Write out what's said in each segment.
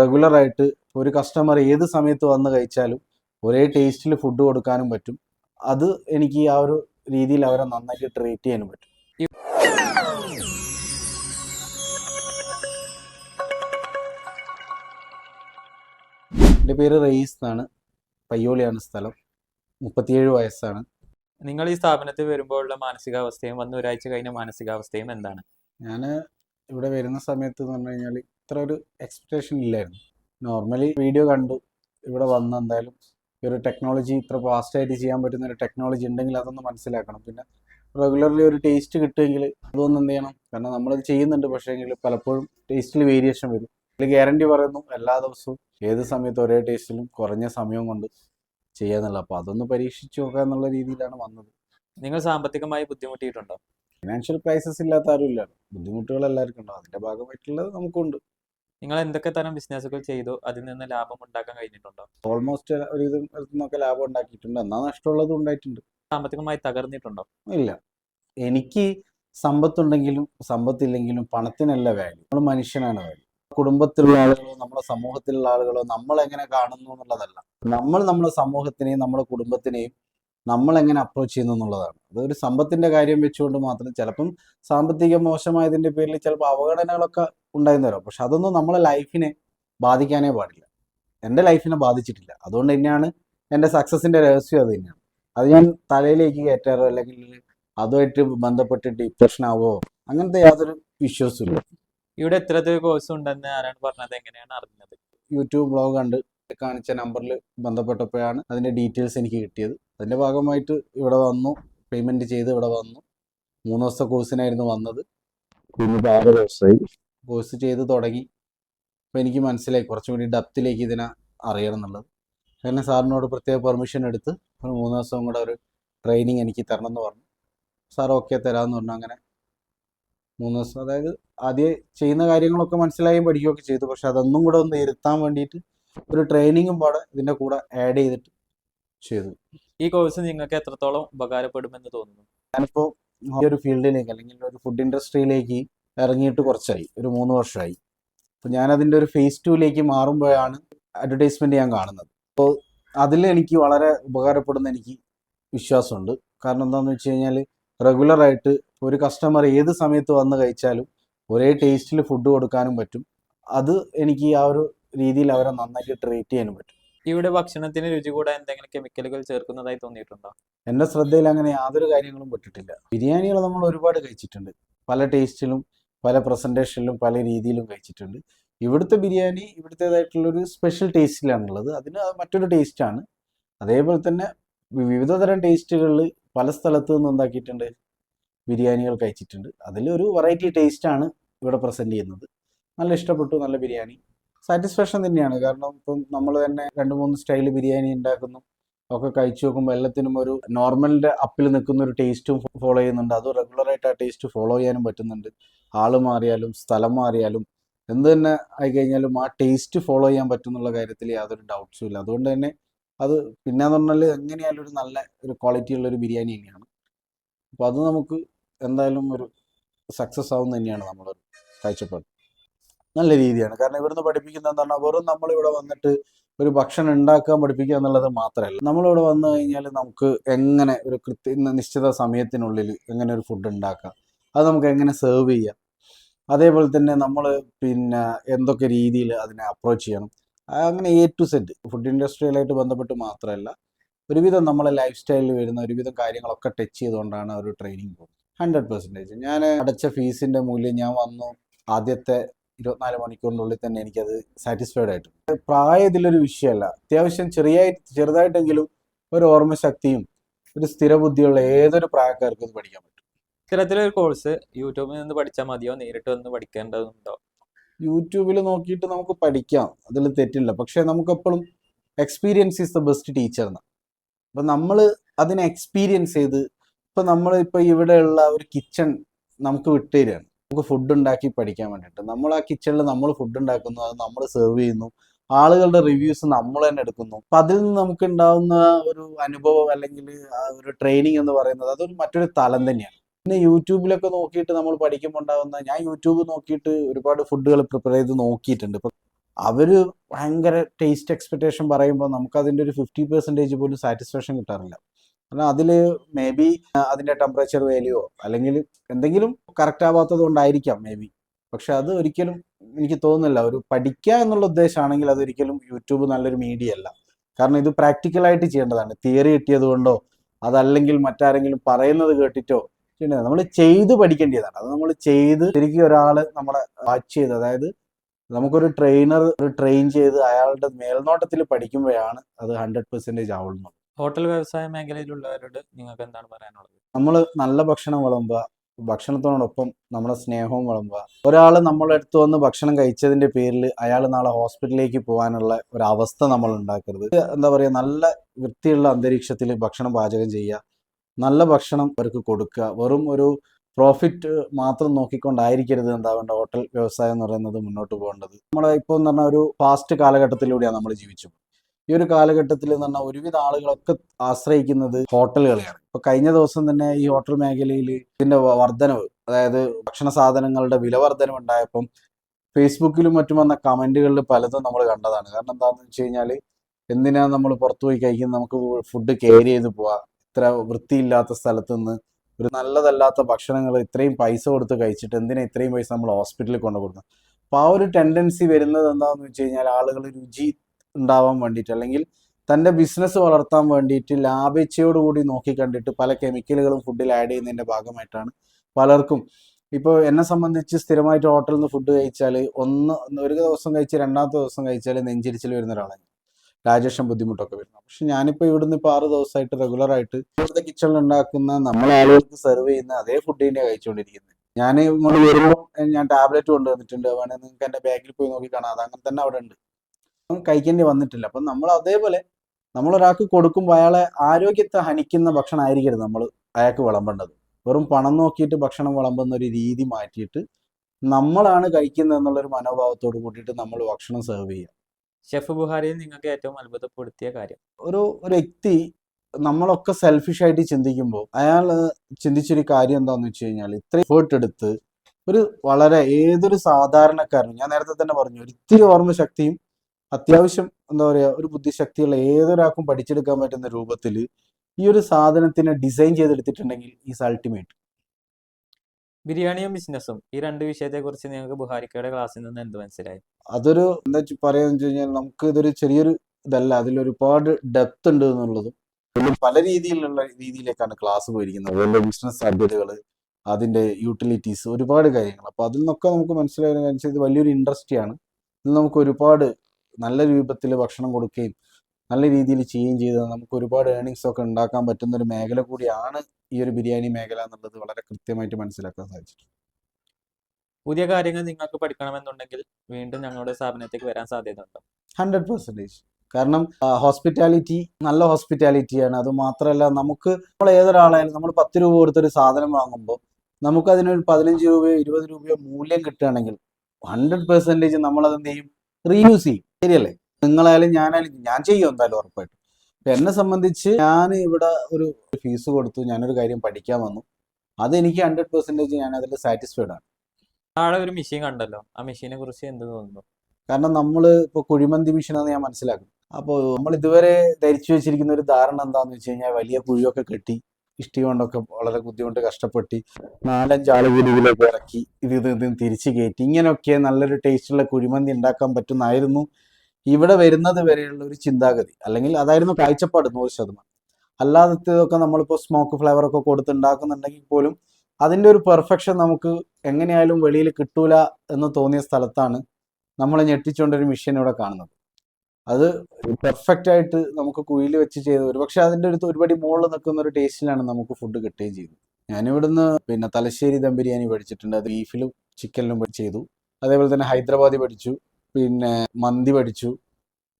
റെഗുലറായിട്ട് ഒരു കസ്റ്റമർ ഏത് സമയത്ത് വന്ന് കഴിച്ചാലും ഒരേ ടേസ്റ്റിൽ ഫുഡ് കൊടുക്കാനും പറ്റും. അത് എനിക്ക് ആ ഒരു രീതിയിൽ അവരെ നന്നായിട്ട് ട്രീറ്റ് ചെയ്യാനും പറ്റും. എന്റെ പേര് റയീസ് എന്നാണ്. പയ്യോളിയാണ് സ്ഥലം. മുപ്പത്തിയേഴ് വയസ്സാണ്. നിങ്ങൾ ഈ സ്ഥാപനത്തിൽ വരുമ്പോഴുള്ള മാനസികാവസ്ഥയും വന്ന് ഒരാഴ്ച കഴിഞ്ഞ മാനസികാവസ്ഥയും എന്താണ്? ഞാൻ ഇവിടെ വരുന്ന സമയത്ത് എന്ന് പറഞ്ഞു കഴിഞ്ഞാൽ ഇത്ര ഒരു എക്സ്പെക്ടേഷൻ ഇല്ലായിരുന്നു. നോർമലി വീഡിയോ കണ്ടു ഇവിടെ വന്ന് എന്തായാലും ഈ ഒരു ടെക്നോളജി ഇത്ര ഫാസ്റ്റായിട്ട് ചെയ്യാൻ പറ്റുന്ന ഒരു ടെക്നോളജി ഉണ്ടെങ്കിൽ അതൊന്ന് മനസ്സിലാക്കണം. പിന്നെ റെഗുലർലി ഒരു ടേസ്റ്റ് കിട്ടുമെങ്കിൽ അതൊന്നും എന്ത് ചെയ്യണം? കാരണം നമ്മളത് ചെയ്യുന്നുണ്ട് പക്ഷേ പലപ്പോഴും ടേസ്റ്റിൽ വേരിയേഷൻ വരും. ഇതിൽ ഗ്യാരണ്ടി പറയുന്നു എല്ലാ ദിവസവും ഏത് സമയത്ത് ഒരേ ടേസ്റ്റിലും കുറഞ്ഞ സമയം കൊണ്ട് ചെയ്യാന്നുള്ളത്. അപ്പോൾ അതൊന്ന് പരീക്ഷിച്ച് നോക്കുക എന്നുള്ള രീതിയിലാണ് വന്നത്. നിങ്ങൾ സാമ്പത്തികമായി ബുദ്ധിമുട്ടിയിട്ടുണ്ടോ? ഫിനാൻഷ്യൽ ക്രൈസിസ് ഇല്ലാത്ത ആരും ഇല്ല ബുദ്ധിമുട്ടുകൾ എല്ലാവർക്കും ഉണ്ടാവും അതിന്റെ ഭാഗമായിട്ടുള്ളത് നമുക്കുണ്ട്. നിങ്ങൾ എന്തൊക്കെ തരം ബിസിനസ്സുകൾ ചെയ്തു? അതിൽ നിന്ന് ലാഭം ഉണ്ടാക്കാൻ കഴിഞ്ഞിട്ടുണ്ടോ? ഓൾമോസ്റ്റ് ഒരു ഇത് നിന്നൊക്കെ ലാഭം ഉണ്ടാക്കിയിട്ടുണ്ട്. എന്നാ നഷ്ടമുള്ളത് ഉണ്ടായിട്ടുണ്ട്. സാമ്പത്തികമായി തകർന്നിട്ടുണ്ടോ? ഇല്ല. എനിക്ക് സമ്പത്തുണ്ടെങ്കിലും സമ്പത്തില്ലെങ്കിലും പണത്തിനല്ല വാല്യൂ നമ്മൾ മനുഷ്യനാണ് വാല്യൂ കുടുംബത്തിലുള്ള ആളുകളോ നമ്മുടെ സമൂഹത്തിലുള്ള ആളുകളോ നമ്മൾ എങ്ങനെ കാണുന്നു എന്നുള്ളതല്ല. നമ്മൾ നമ്മുടെ സമൂഹത്തിനെയും നമ്മുടെ കുടുംബത്തിനെയും നമ്മൾ എങ്ങനെ അപ്രോച്ച് ചെയ്യുന്നു എന്നുള്ളതാണ് അതൊരു സമ്പത്തിന്റെ കാര്യം വെച്ചുകൊണ്ട് മാത്രം ചിലപ്പം സാമ്പത്തിക മോശമായതിന്റെ പേരിൽ ചിലപ്പോൾ അവഗണനകളൊക്കെ ഉണ്ടായിരുന്നു വരാം പക്ഷെ അതൊന്നും നമ്മളെ ലൈഫിനെ ബാധിക്കാനേ പാടില്ല. എന്റെ ലൈഫിനെ ബാധിച്ചിട്ടില്ല. അതുകൊണ്ട് തന്നെയാണ് എന്റെ സക്സസിന്റെ രഹസ്യം അത് തന്നെയാണ്. അത് ഞാൻ തലയിലേക്ക് കയറ്റാറോ അല്ലെങ്കിൽ അതുമായിട്ട് ബന്ധപ്പെട്ട് ഡിപ്രഷൻ ആവോ അങ്ങനത്തെ യാതൊരു വിശ്വാസവും ഇല്ല. ഇവിടെ എത്ര കോഴ്സ് ഉണ്ടെന്ന് ആരാണ് പറഞ്ഞത്? എങ്ങനെയാണ് അറിഞ്ഞത്? യൂട്യൂബ് ബ്ലോഗ് കണ്ട് കാണിച്ച നമ്പറിൽ ബന്ധപ്പെട്ടപ്പോഴാണ് അതിന്റെ ഡീറ്റെയിൽസ് എനിക്ക് കിട്ടിയത്. അതിന്റെ ഭാഗമായിട്ട് ഇവിടെ വന്നു പേയ്മെന്റ് ചെയ്ത് ഇവിടെ വന്നു. മൂന്ന് ദിവസത്തെ കോഴ്സിനായിരുന്നു വന്നത്. ഇന്നിപ്പോൾ ആറ് ദിവസമായി കോഴ്സ് ചെയ്ത് തുടങ്ങി. അപ്പോൾ എനിക്ക് മനസ്സിലായി കുറച്ചും കൂടി ഡപ്തിലേക്ക് ഇതിനെ അറിയണം എന്നുള്ളത്. അങ്ങനെ സാറിനോട് പ്രത്യേക പെർമിഷൻ എടുത്ത് ഒരു മൂന്ന് ദിവസം കൂടെ ഒരു ട്രെയിനിങ് എനിക്ക് തരണം എന്ന് പറഞ്ഞു. സാർ ഓക്കെ തരാമെന്ന് പറഞ്ഞു. അങ്ങനെ മൂന്ന് ദിവസം അതായത് ആദ്യം ചെയ്യുന്ന കാര്യങ്ങളൊക്കെ മനസ്സിലായും പഠിക്കുകയൊക്കെ ചെയ്തു. പക്ഷെ അതൊന്നും കൂടെ ഒന്ന് ഇരുത്താൻ വേണ്ടിയിട്ട് ഒരു ട്രെയിനിങ്ങും പാടെ ഇതിന്റെ കൂടെ ആഡ് ചെയ്തിട്ട് ചെയ്തു. ഈ കോഴ്സ് നിങ്ങൾക്ക് എത്രത്തോളം ഉപകാരപ്പെടുമെന്ന് തോന്നുന്നു? ഞാനിപ്പോൾ ഈ ഒരു ഫീൽഡിലേക്ക് അല്ലെങ്കിൽ ഒരു ഫുഡ് ഇൻഡസ്ട്രിയിലേക്ക് ഇറങ്ങിയിട്ട് കുറച്ചായി. ഒരു മൂന്ന് വർഷമായി. അപ്പോൾ ഞാനതിന്റെ ഒരു ഫേസ് ടൂയിലേക്ക് മാറുമ്പോഴാണ് അഡ്വർടൈസ്മെന്റ് ഞാൻ കാണുന്നത്. അപ്പോൾ അതിൽ എനിക്ക് വളരെ ഉപകാരപ്പെടുന്ന എനിക്ക് വിശ്വാസമുണ്ട്. കാരണം എന്താണെന്ന് വെച്ച് കഴിഞ്ഞാൽ റെഗുലറായിട്ട് ഒരു കസ്റ്റമർ ഏത് സമയത്ത് വന്ന് കഴിച്ചാലും ഒരേ ടേസ്റ്റിൽ ഫുഡ് കൊടുക്കാനും പറ്റും. അത് എനിക്ക് ആ ഒരു രീതിയിൽ അവരെ നന്നായിട്ട് ട്രീറ്റ് ചെയ്യാനും പറ്റും. ഇവിടെ ഭക്ഷണത്തിന് രുചി കൂടാൻ എന്തെങ്കിലും കെമിക്കലുകൾ ചേർക്കുന്നതായി തോന്നിയിട്ടുണ്ടോ? എന്റെ ശ്രദ്ധയിൽ അങ്ങനെ യാതൊരു കാര്യങ്ങളും പെട്ടിട്ടില്ല. ബിരിയാണികൾ നമ്മൾ ഒരുപാട് കഴിച്ചിട്ടുണ്ട്. പല ടേസ്റ്റിലും പല പ്രസന്റേഷനിലും പല രീതിയിലും കഴിച്ചിട്ടുണ്ട്. ഇവിടുത്തെ ബിരിയാണി ഇവിടുത്തേതായിട്ടുള്ളൊരു സ്പെഷ്യൽ ടേസ്റ്റിലാണുള്ളത് അതിന് അത് മറ്റൊരു ടേസ്റ്റാണ് അതേപോലെ തന്നെ വിവിധതരം വിവിധ തരം ടേസ്റ്റുകളിൽ പല സ്ഥലത്ത് നിന്ന് ഉണ്ടാക്കിയിട്ടുണ്ട് ബിരിയാണികൾ കഴിച്ചിട്ടുണ്ട്. അതിലൊരു വെറൈറ്റി ടേസ്റ്റാണ് ഇവിടെ പ്രസന്റ് ചെയ്യുന്നത്. നല്ല ഇഷ്ടപ്പെട്ടു നല്ല ബിരിയാണി. സാറ്റിസ്ഫാക്ഷൻ തന്നെയാണ്. കാരണം ഇപ്പം നമ്മൾ തന്നെ രണ്ട് മൂന്ന് സ്റ്റൈൽ ബിരിയാണി ഉണ്ടാക്കുന്നു. ഒക്കെ കഴിച്ചു നോക്കുമ്പോൾ എല്ലാത്തിനും ഒരു നോർമലിന്റെ അപ്പിൽ നിൽക്കുന്ന ഒരു ടേസ്റ്റും ഫോളോ ചെയ്യുന്നുണ്ട്. അത് റെഗുലറായിട്ട് ആ ടേസ്റ്റ് ഫോളോ ചെയ്യാനും പറ്റുന്നുണ്ട്. ആൾ മാറിയാലും സ്ഥലം മാറിയാലും എന്ത് തന്നെ ആയി കഴിഞ്ഞാലും ആ ടേസ്റ്റ് ഫോളോ ചെയ്യാൻ പറ്റുന്നുള്ള കാര്യത്തിൽ യാതൊരു ഡൗട്ട്സും ഇല്ല. അതുകൊണ്ട് തന്നെ അത് പിന്നെന്ന് പറഞ്ഞാൽ എങ്ങനെയായാലും ഒരു നല്ല ഒരു ക്വാളിറ്റി ഉള്ള ഒരു ബിരിയാണി തന്നെയാണ്. അപ്പോൾ അത് നമുക്ക് എന്തായാലും ഒരു സക്സസ് ആവും തന്നെയാണ് നമ്മളൊരു കാഴ്ചപ്പാട്. നല്ല രീതിയാണ്. കാരണം ഇവിടുന്ന് പഠിപ്പിക്കുന്നത് എന്താണ് വെറും നമ്മളിവിടെ വന്നിട്ട് ഒരു ഭക്ഷണം ഉണ്ടാക്കാൻ പഠിപ്പിക്കുക എന്നുള്ളത് മാത്രമല്ല. നമ്മളിവിടെ വന്നു കഴിഞ്ഞാൽ നമുക്ക് എങ്ങനെ ഒരു കൃത്യ നിശ്ചിത സമയത്തിനുള്ളിൽ എങ്ങനെ ഒരു ഫുഡ് ഉണ്ടാക്കാം അത് നമുക്ക് എങ്ങനെ സെർവ് ചെയ്യാം. അതേപോലെ തന്നെ നമ്മൾ പിന്നെ എന്തൊക്കെ രീതിയിൽ അതിനെ അപ്രോച്ച് ചെയ്യണം. അങ്ങനെ എ ടു സെറ്റ് ഫുഡ് ഇൻഡസ്ട്രിയലായിട്ട് ബന്ധപ്പെട്ട് മാത്രമല്ല ഒരുവിധം നമ്മളെ ലൈഫ് സ്റ്റൈലിൽ വരുന്ന ഒരുവിധം കാര്യങ്ങളൊക്കെ ടച്ച് ചെയ്തുകൊണ്ടാണ് ഒരു ട്രെയിനിങ് പോകുന്നത്. ഹൺഡ്രഡ് പെർസെന്റേജ് ഞാൻ അടച്ച ഫീസിന്റെ മൂല്യം ഞാൻ വന്നു. ആദ്യത്തെ ഇരുപത്തിനാല് മണിക്കൂറിനുള്ളിൽ തന്നെ എനിക്കത് സാറ്റിസ്ഫൈഡ് ആയിട്ടുണ്ട്. പ്രായം ഇതിലൊരു വിഷയമല്ല. അത്യാവശ്യം ചെറിയ ചെറുതായിട്ടെങ്കിലും ഒരു ഓർമ്മശക്തിയും ഒരു സ്ഥിരബുദ്ധിയുള്ള ഏതൊരു പ്രായക്കാർക്കും ഇത് പഠിക്കാൻ പറ്റും. ഇത്തരത്തിലൊരു കോഴ്സ് യൂട്യൂബിൽ നിന്ന് പഠിച്ചാൽ മതിയോ? നേരിട്ട് വന്ന് പഠിക്കേണ്ടതുണ്ടോ? യൂട്യൂബിൽ നോക്കിയിട്ട് നമുക്ക് പഠിക്കാം. അതിൽ തെറ്റില്ല. പക്ഷെ നമുക്കെപ്പോഴും experience is the best teacher എന്നാണ് അപ്പം നമ്മൾ അതിനെ എക്സ്പീരിയൻസ് ചെയ്ത് ഇപ്പം നമ്മൾ ഇപ്പോൾ ഇവിടെയുള്ള ഒരു കിച്ചൺ നമുക്ക് വിട്ടുതരികയാണ് നമുക്ക് ഫുഡ് ഉണ്ടാക്കി പഠിക്കാൻ വേണ്ടിയിട്ട്. നമ്മൾ ആ കിച്ചണിൽ നമ്മൾ ഫുഡ് ഉണ്ടാക്കുന്നു അത് നമ്മൾ സെർവ് ചെയ്യുന്നു. ആളുകളുടെ റിവ്യൂസ് നമ്മൾ തന്നെ എടുക്കുന്നു. അപ്പൊ അതിൽ നിന്ന് നമുക്ക് ഉണ്ടാവുന്ന ഒരു അനുഭവം അല്ലെങ്കിൽ ഒരു ട്രെയിനിങ് എന്ന് പറയുന്നത് അതൊരു മറ്റൊരു തലം തന്നെയാണ്. പിന്നെ യൂട്യൂബിലൊക്കെ നോക്കിയിട്ട് നമ്മൾ പഠിക്കുമ്പോൾ ഉണ്ടാകുന്ന ഞാൻ യൂട്യൂബ് നോക്കിയിട്ട് ഒരുപാട് ഫുഡുകൾ പ്രിപ്പയർ ചെയ്ത് നോക്കിയിട്ടുണ്ട്. ഇപ്പൊ അവർ ഭയങ്കര ടേസ്റ്റ് എക്സ്പെക്ടേഷൻ പറയുമ്പോൾ നമുക്ക് അതിന്റെ ഒരു ഫിഫ്റ്റി പെർസെന്റേജ് പോലും സാറ്റിസ്ഫാക്ഷൻ കിട്ടാറില്ല. കാരണം അതിൽ മേ ബി അതിന്റെ ടെമ്പറേച്ചർ വാല്യൂയോ അല്ലെങ്കിൽ എന്തെങ്കിലും കറക്റ്റ് ആവാത്തത് കൊണ്ടായിരിക്കാം മേ ബി പക്ഷെ അത് ഒരിക്കലും എനിക്ക് തോന്നുന്നില്ല. ഒരു പഠിക്കുക എന്നുള്ള ഉദ്ദേശമാണെങ്കിൽ അതൊരിക്കലും യൂട്യൂബ് നല്ലൊരു മീഡിയ അല്ല. കാരണം ഇത് പ്രാക്ടിക്കലായിട്ട് ചെയ്യേണ്ടതാണ്. തിയറി കിട്ടിയത് കൊണ്ടോ അതല്ലെങ്കിൽ മറ്റാരെങ്കിലും പറയുന്നത് കേട്ടിട്ടോ ചെയ്യേണ്ടത് നമ്മൾ ചെയ്ത് പഠിക്കേണ്ടതാണ്. അത് നമ്മൾ ചെയ്ത് ശരിക്കും ഒരാൾ നമ്മളെ വാച്ച് ചെയ്ത് അതായത് നമുക്കൊരു ട്രെയിനർ ഒരു ട്രെയിൻ ചെയ്ത് അയാളുടെ മേൽനോട്ടത്തിൽ പഠിക്കുമ്പോഴാണ് അത് ഹൺഡ്രഡ് പെർസെന്റേജ് ആവുള്ളൂ. ഹോട്ടൽ വ്യവസായ മേഖലയിലുള്ളവരോട് നിങ്ങൾക്ക് എന്താണ് പറയാനുള്ളത്? നമ്മൾ നല്ല ഭക്ഷണം വിളമ്പുക ഭക്ഷണത്തോടൊപ്പം നമ്മുടെ സ്നേഹവും വിളമ്പുക. ഒരാൾ നമ്മളെ അടുത്ത് വന്ന് ഭക്ഷണം കഴിച്ചതിന്റെ പേരിൽ അയാൾ നാളെ ഹോസ്പിറ്റലിലേക്ക് പോകാനുള്ള ഒരു അവസ്ഥ നമ്മൾ ഉണ്ടാക്കരുത്. എന്താ പറയുക നല്ല വൃത്തിയുള്ള അന്തരീക്ഷത്തിൽ ഭക്ഷണം പാചകം ചെയ്യുക. നല്ല ഭക്ഷണം അവർക്ക് കൊടുക്കുക. വെറും ഒരു പ്രോഫിറ്റ് മാത്രം നോക്കിക്കൊണ്ടായിരിക്കരുത് എന്താവേണ്ട ഹോട്ടൽ വ്യവസായം എന്ന് പറയുന്നത് മുന്നോട്ട് പോകേണ്ടത്. നമ്മളെ ഇപ്പോൾ എന്ന് പറഞ്ഞാൽ ഒരു ഫാസ്റ്റ് കാലഘട്ടത്തിലൂടെയാണ് നമ്മൾ ജീവിച്ചു ഈ ഒരു കാലഘട്ടത്തിൽ എന്ന് പറഞ്ഞാൽ ഒരുവിധ ആളുകളൊക്കെ ആശ്രയിക്കുന്നത് ഹോട്ടലുകളെയാണ്. ഇപ്പൊ കഴിഞ്ഞ ദിവസം തന്നെ ഈ ഹോട്ടൽ മേഖലയിൽ ഇതിന്റെ വർധനവ് അതായത് ഭക്ഷണ സാധനങ്ങളുടെ വില വർധനവ് ഉണ്ടായപ്പം ഫേസ്ബുക്കിലും മറ്റും വന്ന കമന്റുകളിൽ പലതും നമ്മൾ കണ്ടതാണ്. കാരണം എന്താണെന്ന് വെച്ച് കഴിഞ്ഞാൽ എന്തിനാ നമ്മൾ പുറത്തു പോയി കഴിക്കുന്നത്? നമുക്ക് ഫുഡ് കെയർ ചെയ്ത് പോവാ. ഇത്ര വൃത്തിയില്ലാത്ത സ്ഥലത്ത് നിന്ന് ഒരു നല്ലതല്ലാത്ത ഭക്ഷണങ്ങൾ ഇത്രയും പൈസ കൊടുത്ത് കഴിച്ചിട്ട് എന്തിനാ ഇത്രയും പൈസ നമ്മൾ ഹോസ്പിറ്റലിൽ കൊണ്ടു കൊടുക്കുന്നത് ആ ഒരു ടെൻഡൻസി വരുന്നത് എന്താണെന്ന് വെച്ച് കഴിഞ്ഞാൽ ആളുകൾ രുചി ഉണ്ടാവാൻ വേണ്ടിയിട്ട് അല്ലെങ്കിൽ തന്റെ ബിസിനസ് വളർത്താൻ വേണ്ടിയിട്ട് ലാഭേച്ഛയോടുകൂടി നോക്കി കണ്ടിട്ട് പല കെമിക്കലുകളും ഫുഡിൽ ആഡ് ചെയ്യുന്നതിന്റെ ഭാഗമായിട്ടാണ് പലർക്കും. ഇപ്പോൾ എന്നെ സംബന്ധിച്ച് സ്ഥിരമായിട്ട് ഹോട്ടലിൽ നിന്ന് ഫുഡ് കഴിച്ചാൽ ഒന്ന് ഒരു ദിവസം കഴിച്ച് രണ്ടാമത്തെ ദിവസം കഴിച്ചാൽ നെഞ്ചിരിച്ചിൽ വരുന്ന ഒരാളാണ് ഡൈജഷൻ ബുദ്ധിമുട്ടൊക്കെ വരുന്നത് പക്ഷെ ഞാനിപ്പോൾ ഇവിടുന്ന് ഇപ്പോൾ ആറ് ദിവസമായിട്ട് റെഗുലറായിട്ട് ഇവിടുത്തെ കിച്ചണിൽ ഉണ്ടാക്കുന്ന നമ്മളെ ആളുകൾക്ക് സെർവ് ചെയ്യുന്ന അതേ ഫുഡ് തന്നെയാണ് കഴിച്ചുകൊണ്ടിരിക്കുന്നത്. ഞാൻ ഇങ്ങോട്ട് വരുമ്പോൾ ഞാൻ ടാബ്ലറ്റ് കൊണ്ടുവന്നിട്ടുണ്ട്. വേണമെങ്കിൽ നിങ്ങൾക്ക് എന്റെ ബാഗിൽ പോയി നോക്കി കാണാം. അത് അങ്ങനെ തന്നെ അവിടെ ഉണ്ട് കഴിക്കേണ്ടി വന്നിട്ടില്ല. അപ്പം നമ്മൾ അതേപോലെ നമ്മൾ ഒരാൾക്ക് കൊടുക്കുമ്പോൾ അയാളെ ആരോഗ്യത്തെ ഹനിക്കുന്ന ഭക്ഷണം ആയിരിക്കരുത് നമ്മൾ അയാൾക്ക് വിളമ്പേണ്ടത്. വെറും പണം നോക്കിയിട്ട് ഭക്ഷണം വിളമ്പുന്ന ഒരു രീതി മാറ്റിയിട്ട് നമ്മളാണ് കഴിക്കുന്നത് എന്നുള്ളൊരു മനോഭാവത്തോട് കൂട്ടിയിട്ട് നമ്മൾ ഭക്ഷണം സെർവ് ചെയ്യുക. ഷെഫ് ബുഹാരിയിൽ നിങ്ങൾക്ക് ഏറ്റവും അത്ഭുതപ്പെടുത്തിയ കാര്യം? ഒരു ഒരു വ്യക്തി നമ്മളൊക്കെ സെൽഫിഷ് ആയിട്ട് ചിന്തിക്കുമ്പോൾ അയാൾ ചിന്തിച്ചൊരു കാര്യം എന്താണെന്ന് വെച്ച് കഴിഞ്ഞാൽ ഇത്രയും എഫേർട്ട് എടുത്ത് ഒരു വളരെ ഏതൊരു സാധാരണക്കാരനും ഞാൻ നേരത്തെ തന്നെ പറഞ്ഞു ഒരു ഓർമ്മ ഓർമ്മശക്തിയും അത്യാവശ്യം എന്താ പറയുക ഒരു ബുദ്ധിശക്തിയുള്ള ഏതൊരാൾക്കും പഠിച്ചെടുക്കാൻ പറ്റുന്ന രൂപത്തിൽ ഈ ഒരു സാധനത്തിനെ ഡിസൈൻ ചെയ്തെടുത്തിട്ടുണ്ടെങ്കിൽ ഈസ് അൾട്ടിമേറ്റ് ബിരിയാണിയും ബിസിനസ്സും ഈ രണ്ട് വിഷയത്തെ കുറിച്ച് നിങ്ങൾക്ക് ബുഹാരിക്കയുടെ ക്ലാസ്സിൽ നിന്ന് എന്ത് മനസ്സിലായി? അതൊരു എന്താ പറയാന്ന് വെച്ച് കഴിഞ്ഞാൽ നമുക്ക് ഇതൊരു ചെറിയൊരു ഇതല്ല അതിൽ ഒരുപാട് ഡെപ്ത് ഉണ്ട് എന്നുള്ളതും പല രീതിയിലുള്ള രീതിയിലേക്കാണ് ക്ലാസ് പോയിരിക്കുന്നത്. അതുപോലെ ബിസിനസ് സാധ്യതകൾ അതിന്റെ യൂട്ടിലിറ്റീസ് ഒരുപാട് കാര്യങ്ങൾ. അപ്പൊ അതിൽ നിന്നൊക്കെ നമുക്ക് മനസ്സിലായത് വലിയൊരു ഇത് വലിയൊരു ഇൻഡസ്ട്രിയാണ് ഇതിൽ നമുക്ക് ഒരുപാട് നല്ല രൂപത്തിൽ ഭക്ഷണം കൊടുക്കുകയും നല്ല രീതിയിൽ ചെയ്യുകയും ചെയ്ത് നമുക്ക് ഒരുപാട് ഏർണിങ്സ് ഒക്കെ ഉണ്ടാക്കാൻ പറ്റുന്ന ഒരു മേഖല കൂടിയാണ് ഈ ഒരു ബിരിയാണി മേഖല എന്നുള്ളത് വളരെ കൃത്യമായിട്ട് മനസ്സിലാക്കാൻ സാധിച്ചിട്ടുണ്ട്. പുതിയ കാര്യങ്ങൾ നിങ്ങൾക്ക് പഠിക്കണമെന്നുണ്ടെങ്കിൽ വീണ്ടും ഞങ്ങളുടെ സ്ഥാപനത്തേക്ക് വരാൻ സാധ്യതയുണ്ടോ. ഹൺഡ്രഡ് പെർസെന്റേജ് കാരണം ഹോസ്പിറ്റാലിറ്റി നല്ല ഹോസ്പിറ്റാലിറ്റിയാണ് അത് മാത്രമല്ല നമുക്ക് നമ്മൾ ഏതൊരാളായാലും നമ്മൾ പത്ത് രൂപ കൊടുത്തൊരു സാധനം വാങ്ങുമ്പോൾ നമുക്ക് അതിനൊരു പതിനഞ്ച് രൂപയോ ഇരുപത് രൂപയോ മൂല്യം കിട്ടുകയാണെങ്കിൽ ഹൺഡ്രഡ് പെർസെന്റേജ് നമ്മളത് എന്ത് ചെയ്യും? റീയൂസ് ചെയ്യും. ശരിയല്ലേ? നിങ്ങളായാലും ഞാനായാലും ഞാൻ ചെയ്യും എന്തായാലും ഉറപ്പായിട്ട്. എന്നെ സംബന്ധിച്ച് ഞാൻ ഇവിടെ ഒരു ഫീസ് കൊടുത്തു ഞാനൊരു കാര്യം പഠിക്കാൻ വന്നു. അത് എനിക്ക് ഹൺഡ്രഡ് പെർസെന്റേജ് ഞാൻ അതിൽ സാറ്റിസ്ഫൈഡ് ആണ്. താഴെ ഒരു മെഷീൻ കണ്ടല്ലോ. ആ മെഷീനെ കുറിച്ച് എന്ത് തോന്നുന്നു? കാരണം നമ്മൾ ഇപ്പോൾ കുഴിമന്തി മിഷനാന്ന് ഞാൻ മനസ്സിലാക്കും അപ്പോൾ നമ്മൾ ഇതുവരെ ധരിച്ചു വെച്ചിരിക്കുന്ന ഒരു ധാരണ എന്താന്ന് വെച്ച് കഴിഞ്ഞാൽ വലിയ കുഴിയൊക്കെ കെട്ടി ഇഷ്ടി കൊണ്ടൊക്കെ വളരെ ബുദ്ധിമുട്ട് കഷ്ടപ്പെട്ടി നാലഞ്ച് ആളുകൾ ഇതിലേക്ക് ഇറക്കി ഇത് ഇത് തിരിച്ച് കയറ്റി. ഇങ്ങനെയൊക്കെ നല്ലൊരു ടേസ്റ്റുള്ള കുഴിമന്തി ഉണ്ടാക്കാൻ പറ്റുന്നായിരുന്നു. ഇവിടെ വരുന്നത് വരെയുള്ള ഒരു ചിന്താഗതി അല്ലെങ്കിൽ അതായിരുന്നു കാഴ്ചപ്പാട് നൂറ് ശതമാനം. അല്ലാത്തതൊക്കെ നമ്മളിപ്പോൾ സ്മോക്ക് ഫ്ലേവർ ഒക്കെ കൊടുത്തുണ്ടാക്കുന്നുണ്ടെങ്കിൽ പോലും അതിന്റെ ഒരു പെർഫെക്ഷൻ നമുക്ക് എങ്ങനെയായാലും വെളിയിൽ കിട്ടൂല എന്ന് തോന്നിയ സ്ഥലത്താണ് നമ്മൾ ഞെട്ടിച്ചുകൊണ്ടൊരു മിഷൻ ഇവിടെ കാണുന്നത്. അത് പെർഫെക്റ്റ് ആയിട്ട് നമുക്ക് കുയിൽ വെച്ച് ചെയ്ത് ഒരുപക്ഷെ അതിന്റെ ഒരു ഒരുപടി മുകളിൽ നിൽക്കുന്ന ഒരു ടേസ്റ്റിലാണ് നമുക്ക് ഫുഡ് കിട്ടുകയും ചെയ്തത് ഞാനിവിടുന്ന് പിന്നെ തലശ്ശേരി ദം ബിരിയാണി പഠിച്ചിട്ടുണ്ട് അത് ബീഫിലും ചിക്കനിലും ചെയ്തു. അതേപോലെ തന്നെ ഹൈദരാബാദി പഠിച്ചു പിന്നെ മന്തി പഠിച്ചു.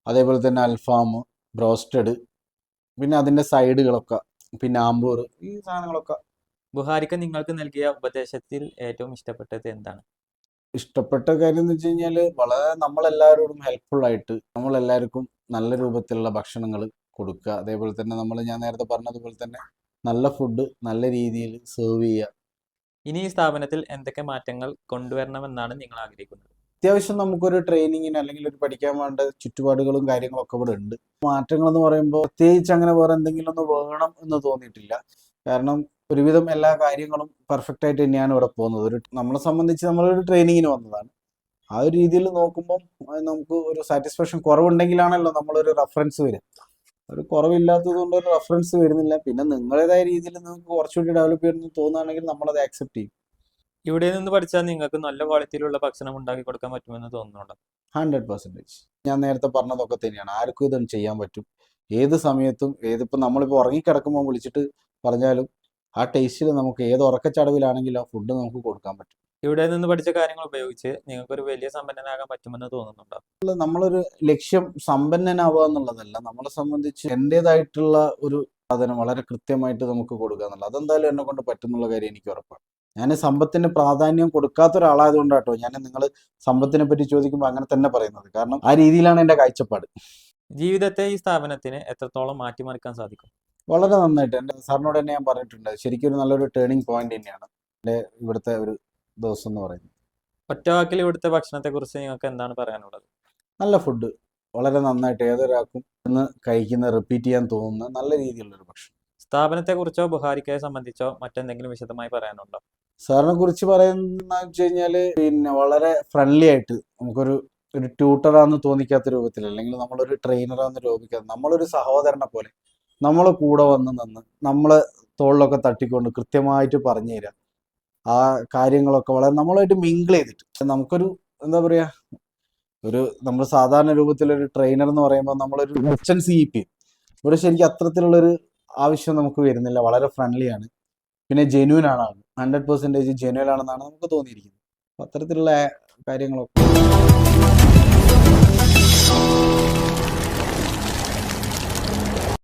അതേപോലെ തന്നെ അൽഫാം ബ്രോസ്റ്റഡ് പിന്നെ അതിന്റെ സൈഡുകളൊക്കെ പിന്നെ ആമ്പൂർ ഈ സാധനങ്ങളൊക്കെ. ബുഹാരിക്ക് നിങ്ങൾക്ക് നൽകിയ ഉപദേശത്തിൽ ഏറ്റവും ഇഷ്ടപ്പെട്ടത് എന്താണ്? ഇഷ്ടപ്പെട്ട കാര്യം എന്ന് വെച്ച് കഴിഞ്ഞാൽ വളരെ നമ്മളെല്ലാവരോടും ഹെൽപ്ഫുൾ ആയിട്ട് നമ്മളെല്ലാവർക്കും നല്ല രൂപത്തിലുള്ള ഭക്ഷണങ്ങൾ കൊടുക്കുക. അതേപോലെ തന്നെ നമ്മൾ ഞാൻ നേരത്തെ പറഞ്ഞതുപോലെ തന്നെ നല്ല ഫുഡ് നല്ല രീതിയിൽ സെർവ് ചെയ്യുക. ഇനി ഈ സ്ഥാപനത്തിൽ എന്തൊക്കെ മാറ്റങ്ങൾ കൊണ്ടുവരണമെന്നാണ് നിങ്ങൾ ആഗ്രഹിക്കുന്നത്? അത്യാവശ്യം നമുക്കൊരു ട്രെയിനിങ്ങിന് അല്ലെങ്കിൽ ഒരു പഠിക്കാൻ വേണ്ട ചുറ്റുപാടുകളും കാര്യങ്ങളൊക്കെ ഇവിടെ ഉണ്ട്. മാറ്റങ്ങൾ എന്ന് പറയുമ്പോൾ പ്രത്യേകിച്ച് അങ്ങനെ വേറെ എന്തെങ്കിലും ഒന്ന് വേണം എന്ന് തോന്നിയിട്ടില്ല. കാരണം ഒരുവിധം എല്ലാ കാര്യങ്ങളും പെർഫെക്റ്റ് ആയിട്ട് തന്നെയാണ് ഇവിടെ പോകുന്നത്. ഒരു നമ്മളെ സംബന്ധിച്ച് നമ്മളൊരു ട്രെയിനിങ്ങിന് വന്നതാണ്. ആ ഒരു രീതിയിൽ നോക്കുമ്പോൾ നമുക്ക് ഒരു സാറ്റിസ്ഫാക്ഷൻ കുറവുണ്ടെങ്കിലാണല്ലോ നമ്മളൊരു റെഫറൻസ് വരും ഒരു കുറവില്ലാത്തത് കൊണ്ട് ഒരു റെഫറൻസ് വരുന്നില്ല. പിന്നെ നിങ്ങളുടേതായ രീതിയിൽ നിങ്ങൾക്ക് കുറച്ചുകൂടി ഡെവലപ്പ് ചെയ്യണമെന്ന് തോന്നുകയാണെങ്കിൽ നമ്മളത് ആക്സെപ്റ്റ് ചെയ്യും. ഇവിടെ നിന്ന് പഠിച്ചാൽ നിങ്ങൾക്ക് നല്ല ക്വാളിറ്റിയിലുള്ള ഭക്ഷണം ഉണ്ടാക്കി കൊടുക്കാൻ പറ്റുമെന്ന് തോന്നുന്നുണ്ടോ? ഹൺഡ്രഡ് പെർസെന്റേജ് ഞാൻ നേരത്തെ പറഞ്ഞതൊക്കെ തന്നെയാണ്. ആർക്കും ഇതൊന്നും ചെയ്യാൻ പറ്റും. ഏത് സമയത്തും ഏതിപ്പോൾ നമ്മളിപ്പോൾ ഉറങ്ങിക്കിടക്കുമ്പോൾ വിളിച്ചിട്ട് പറഞ്ഞാലും ആ ടേസ്റ്റിൽ നമുക്ക് ഏത് ഉറക്കച്ചടവിലാണെങ്കിലും ആ ഫുഡ് നമുക്ക് കൊടുക്കാൻ പറ്റും. ഇവിടെ നിന്ന് പഠിച്ച കാര്യങ്ങൾ ഉപയോഗിച്ച് നിങ്ങൾക്ക് ഒരു വലിയ സമ്പന്നനാകാൻ പറ്റുമെന്ന് തോന്നുന്നുണ്ടോ? നമ്മളൊരു ലക്ഷ്യം സമ്പന്നനാവുക എന്നുള്ളതല്ല. നമ്മളെ സംബന്ധിച്ച് എന്റെതായിട്ടുള്ള ഒരു സാധനം വളരെ കൃത്യമായിട്ട് നമുക്ക് കൊടുക്കുക എന്നുള്ളത്. അതെന്തായാലും എന്നെ കൊണ്ട് പറ്റുന്നുള്ള കാര്യം എനിക്ക് ഉറപ്പാണ്. ഞാൻ സമ്പത്തിന് പ്രാധാന്യം കൊടുക്കാത്ത ഒരാളായതുകൊണ്ടാട്ടോ ഞാൻ നിങ്ങൾ സമ്പത്തിനെ പറ്റി ചോദിക്കുമ്പോൾ അങ്ങനെ തന്നെ പറയുന്നത്. കാരണം ആ രീതിയിലാണ് എന്റെ കാഴ്ചപ്പാട്. ജീവിതത്തെ ഈ സ്ഥാപനത്തിന് എത്രത്തോളം മാറ്റിമറിക്കാൻ സാധിക്കും? വളരെ നന്നായിട്ട്. എന്റെ സാറിനോട് തന്നെ ഞാൻ പറഞ്ഞിട്ടുണ്ട്. ശരിക്കും ഒരു നല്ലൊരു ടേണിംഗ് പോയിന്റ് തന്നെയാണ് എന്റെ ഇവിടുത്തെ ഒരു ദിവസം എന്ന് പറയുന്നത്. ഒറ്റവാക്കിൽ ഇവിടുത്തെ ഭക്ഷണത്തെ കുറിച്ച് നിങ്ങൾക്ക് എന്താണ് പറയാനുള്ളത്? നല്ല ഫുഡ് വളരെ നന്നായിട്ട്. ഏതൊരാൾക്കും ഇന്ന് കഴിക്കുന്ന റിപ്പീറ്റ് ചെയ്യാൻ തോന്നുന്ന നല്ല രീതിയിലുള്ള ഒരു ഭക്ഷണം. സ്ഥാപനത്തെ കുറിച്ചോ ബുഹാരിക്കയെ സംബന്ധിച്ചോ മറ്റെന്തെങ്കിലും വിശദമായി പറയാനുണ്ടോ? സാറിനെ കുറിച്ച് പറയുന്ന വെച്ച് കഴിഞ്ഞാൽ പിന്നെ വളരെ ഫ്രണ്ട്ലി ആയിട്ട് നമുക്കൊരു ഒരു ട്യൂട്ടറാന്ന് തോന്നിക്കാത്ത രൂപത്തിൽ അല്ലെങ്കിൽ നമ്മളൊരു ട്രെയിനറാന്ന് രൂപിക്കാത്ത നമ്മളൊരു സഹോദരനെ പോലെ നമ്മൾ കൂടെ വന്ന് നിന്ന് നമ്മളെ തോളിലൊക്കെ തട്ടിക്കൊണ്ട് കൃത്യമായിട്ട് പറഞ്ഞു തരാം. ആ കാര്യങ്ങളൊക്കെ വളരെ നമ്മളായിട്ട് മിങ്കിൾ ചെയ്തിട്ട് നമുക്കൊരു എന്താ പറയാ ഒരു നമ്മൾ സാധാരണ രൂപത്തിലൊരു ട്രെയിനർ എന്ന് പറയുമ്പോൾ നമ്മളൊരു ക്വസ്റ്റൻ സി പി ഇവിടെ ശരിക്കും അത്തരത്തിലുള്ളൊരു ആവശ്യം നമുക്ക് വരുന്നില്ല. വളരെ ഫ്രണ്ട്ലി ആണ്. പിന്നെ ജെന്യൂൻ ആണ് ഹൺഡ്രഡ് പെർസെന്റേജ് ജെന്യൂൻ ആണെന്നാണ് നമുക്ക് തോന്നിയിരിക്കുന്നത്. അപ്പം അത്തരത്തിലുള്ള കാര്യങ്ങളൊക്കെ